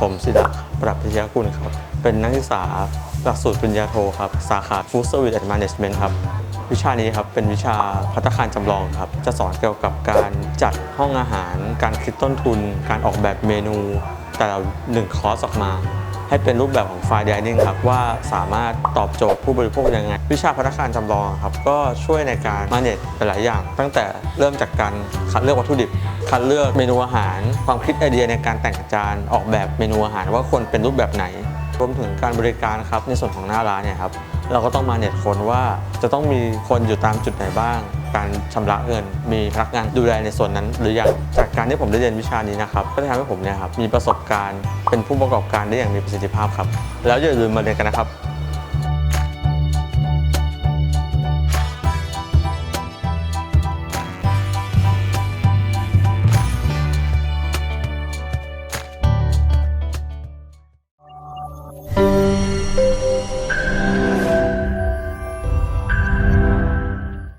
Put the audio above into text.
ผมศิดาปรับพิชยกุลครับ เป็นนักศึกษาหลักสูตรปริญญาโทครับ สาขา Food Service and Management ครับ วิชานี้ครับเป็นวิชาพัฒนาคารจำลองครับ จะสอนเกี่ยวกับการจัดห้องอาหาร การคิดต้นทุน การออกแบบเมนู แต่ละหนึ่งคอร์สออกมา ให้เป็นรูปแบบของไฟล์ดิเนิ่งครับว่าสามารถตอบโจทย์ผู้บริโภคยังไง วิชาพนากงารจำลองครับก็ช่วยในการมาเน็ตหลายอย่าง ตั้งแต่เริ่มจากการคัดเลือกวัตถุดิบ คัดเลือกเมนูอาหาร ความคิดไอเดียในการแต่งจานออกแบบเมนูอาหารว่าควรเป็นรูปแบบไหนรวมถึงการบริการครับในส่วนของหน้าร้านเนี่ยครับเราก็ต้องมาเน็ตคนว่าจะต้องมีคนอยู่ตามจุดไหนบ้าง การชำระเงิน มีพนักงานดูแลในส่วนนั้นหรือยังจากการที่ผมได้เรียนวิชานี้นะครับก็จะทำให้ผมเนี่ยครับมีประสบการณ์เป็นผู้ประกอบการได้อย่างมีประสิทธิภาพครับ แล้วอย่าลืมมาเรียนกันนะครับ